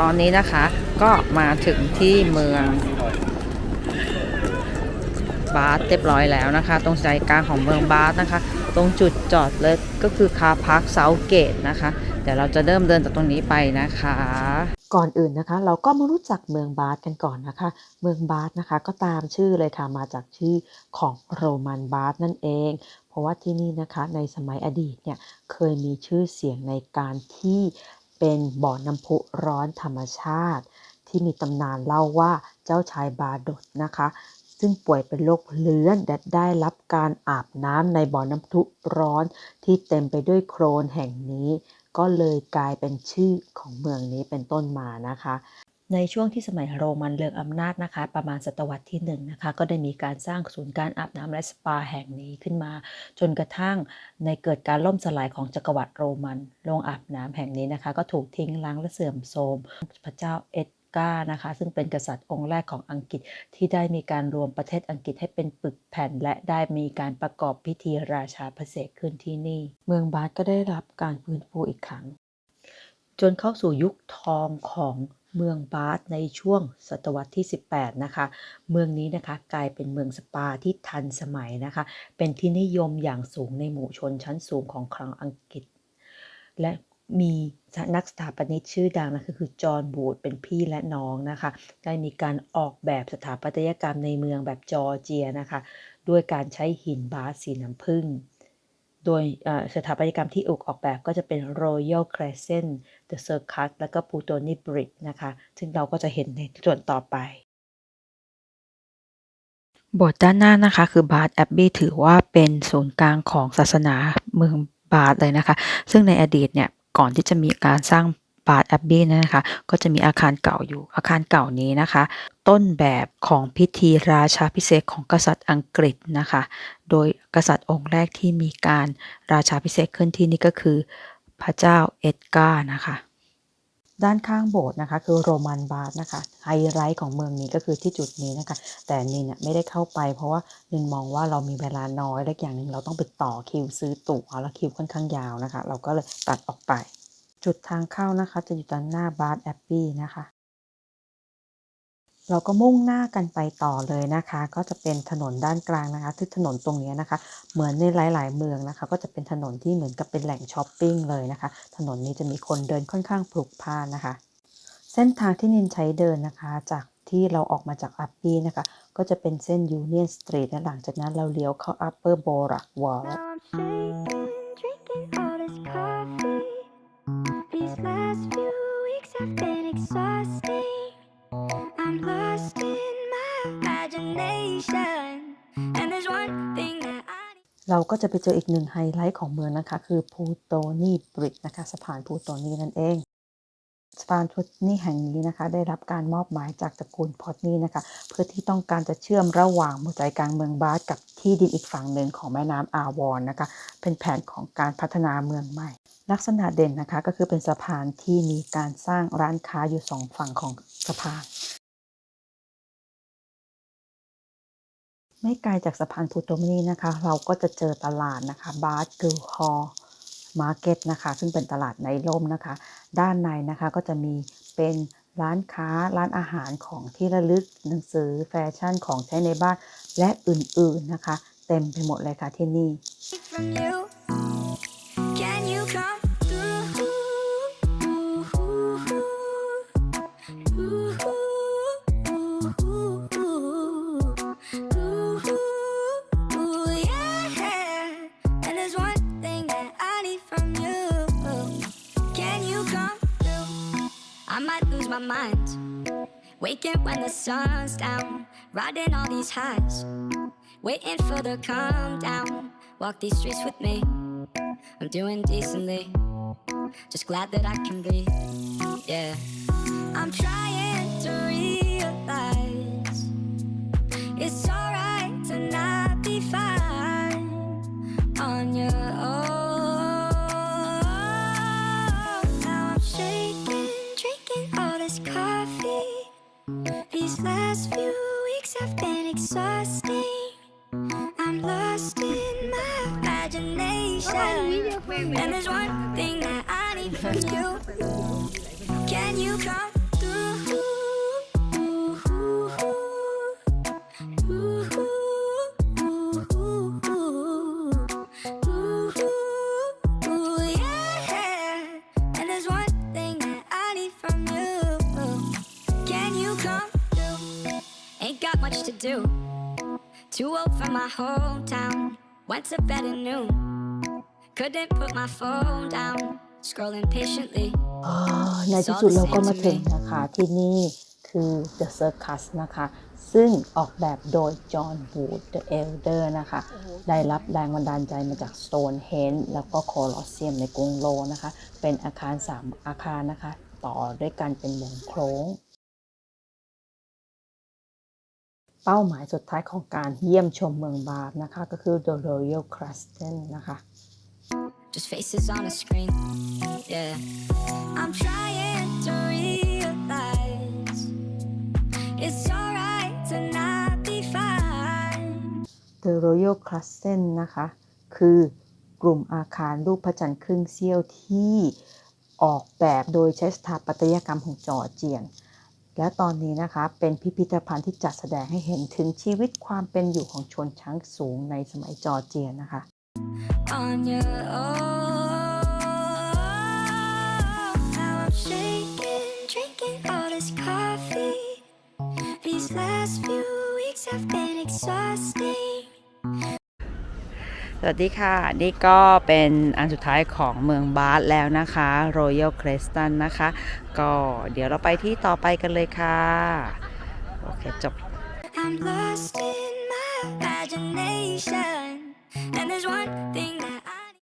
ตอนนี้นะคะก็มาถึงที่เมืองบาสเรียบร้อยแล้วนะคะ ตรงใจกลางของเมืองบาสนะคะ ตรงจุดจอดรถก็คือคาพาร์คเซาเกตนะคะ เดี๋ยวเราจะเริ่มเดินจากตรงนี้ไปนะคะ ก่อนอื่นนะคะ เราก็มารู้จักเมืองบาสกันก่อนนะคะ เมืองบาสนะคะก็ตามชื่อเลยค่ะมาจากชื่อของโรมันบาสนั่นเอง เพราะว่าที่นี่นะคะในสมัยอดีตเนี่ยเคยมีชื่อเสียงในการที่ เป็นบ่อน้ำพุร้อนธรรมชาติ ที่มีตำนานเล่าว่าเจ้าชายบาดดนะคะ ซึ่งป่วยเป็นโรคเลื้อนและได้รับการอาบน้ำในบ่อน้ำพุร้อนที่เต็มไปด้วยโคลนแห่งนี้ ก็เลยกลายเป็นชื่อของเมืองนี้เป็นต้นมานะคะ ในช่วงที่สมัยโรมันเลือกอำนาจนะคะ ประมาณศตวรรษที่หนึ่งนะคะก็ได้มีการสร้างศูนย์การอาบน้ำและสปาแห่งนี้ขึ้นมา จนกระทั่งในเกิดการล่มสลายของจักรวรรดิโรมันโรงอาบน้ำแห่งนี้นะคะ ก็ถูกทิ้งล้างและเสื่อมโทรมพระเจ้าเอ็ดการ์นะคะซึ่งเป็นกษัตริย์องค์แรกของอังกฤษที่ได้มีการรวมประเทศอังกฤษให้เป็นปึกแผ่น และได้มีการประกอบพิธีราชาพระเสกขึ้นที่นี่ เมืองบาสก็ได้รับการฟื้นฟูอีกครั้ง จนเข้าสู่ยุคทองของ เมืองบาสในช่วงศตวรรษที่ 18 นะคะ เมืองนี้นะคะกลายเป็นเมืองสปาที่ทันสมัยนะคะ เป็นที่นิยมอย่างสูงในหมู่ชนชั้นสูงของครังอังกฤษ และมีนักสถาปนิกชื่อดังนะคะคือจอห์นบูดเป็นพี่และน้องนะคะ ได้มีการออกแบบสถาปัตยกรรมในเมืองแบบจอร์เจียนะคะ ด้วยการใช้หินบาสสีน้ำผึ้ง โดยสถาปัตยกรรมที่อุกออกแบบก็จะเป็น Royal Crescent The Circus แล้วก็ Plutony Brick นะคะ ซึ่งเราก็จะเห็นในส่วนต่อไปบทด้านหน้านะคะ คือบาร์ดแอบบี้ถือว่าเป็นศูนย์กลางของศาสนาเมืองบาร์ดเลยนะคะ ซึ่งในอดีตเนี่ยก่อนที่จะมีการสร้าง บาธแอบบี้นะคะ ก็จะมีอาคารเก่าอยู่ อาคารเก่านี้นะคะ ต้นแบบของพิธีราชาพิเศษของกษัตริย์อังกฤษนะคะ โดยกษัตริย์องค์แรกที่มีการราชาพิเศษขึ้นที่นี่ก็คือ พระเจ้าเอ็ดการ์นะคะด้านข้างโบสถ์นะคะคือโรมันบาธนะคะไฮไลท์ของเมืองนี้ก็คือที่จุดนี้นะคะ แต่นินเนี่ยไม่ได้เข้าไปเพราะว่านินมองว่าเรามีเวลาน้อยและอย่างหนึ่งเราต้องไปต่อคิวซื้อตั๋วแล้วคิวค่อนข้างยาวนะคะ เราก็เลยตัดออกไป จุดทางเข้านะคะจะอยู่ด้านหน้าบาธแอบบี้นะคะ เราก็มุ่งหน้ากันไปต่อเลยนะคะ ก็จะเป็นถนนด้านกลางนะคะที่ถนนตรงนี้นะคะ เหมือนในหลาย ๆ เมืองนะคะ ก็จะเป็นถนนที่เหมือนกับเป็นแหล่งช้อปปิ้งเลยนะคะ ถนนนี้จะมีคนเดินค่อนข้างพลุกพล่านนะคะ เส้นทางที่นินใช้เดินนะคะ จากที่เราออกมาจากอัปปี้นะคะ ก็จะเป็นเส้น Union Street และหลังจากนั้นเราเลี้ยวเข้า Upper Borak Wall Now I'm shaking, เราก็จะไปเจออีกหนึ่งไฮไลท์ของเมืองนะคะ คือพูโตนีบริดนะคะสะพานพูโตนีนั่นเองสะพานพูโตนีแห่งนี้นะคะ ได้รับการมอบหมายจากตระกูลพอตนีนะคะ เพื่อที่ต้องการจะเชื่อมระหว่างหัวใจกลางเมืองบาสกับที่ดินอีกฝั่งหนึ่งของแม่น้ำอาวอนนะคะ เป็นแผนของการพัฒนาเมืองใหม่ ลักษณะเด่นนะคะก็คือเป็นสะพานที่มีการสร้างร้านค้าอยู่สองฝั่งของสะพาน ไม่ไกลจากสะพานพูโตมนีนะคะ เราก็จะเจอตลาดนะคะบาร์กิลฮอลมาร์เก็ตนะคะ ซึ่งเป็นตลาดในร่มนะคะ ด้านในนะคะก็จะมีเป็นร้านค้าร้านอาหารของที่ระลึกหนังสือแฟชั่นของใช้ในบ้านและอื่นๆนะคะ เต็มไปหมดเลยค่ะที่นี่ mind. Waking when the sun's down, riding all these highs. Waiting for the calm down. Walk these streets with me. I'm doing decently. Just glad that I can breathe. Yeah. I'm trying to realize coffee. These last few weeks have been exhausting. I'm lost in my imagination. And there's one thing that I need from you. Can you come do. Too old for my hometown. Went to bed at noon. Couldn't put my phone down. Scrolling patiently. อ๋อในที่สุดเราก็มาถึงนะคะที่นี่คือ The Circus นะคะ ซึ่งออกแบบโดย John Wood the Elder นะคะ ได้รับแรงบันดาลใจมาจาก Stonehenge แล้วก็ Colosseum ในกรุงโรมนะคะ เป็นอาคาร 3 อาคารนะคะ ต่อด้วยกันเป็นวงโค้ง เป้าหมายสุดท้ายของการเยี่ยมชมเมืองบาร์นะคะ ก็คือ The Royal Crescent นะคะ Just faces on a screen. Yeah. I'm trying to realize it's alright to not be fine. The Royal Crescent นะคะ คือกลุ่มอาคารรูปพระจันทร์ครึ่งเสี้ยวที่ออกแบบโดยใช้สถาปัตยกรรมของจอร์เจียน และตอนนี้นะคะเป็นพิพิธภัณฑ์ที่จัดแสดงให้เห็นถึงชีวิตความเป็นอยู่ของชนชั้นสูงในสมัยจอร์เจียนะคะ on your own. Now I'm shaking, drinking all this coffee. These last few weeks have been exhausting. สวัสดีค่ะ นี่ก็เป็นอันสุดท้ายของเมืองบาสแล้วนะคะ Royal Creston นะคะ ก็เดี๋ยวเราไปที่ต่อไปกันเลยค่ะ โอเค จบ I'm lost in my imagination.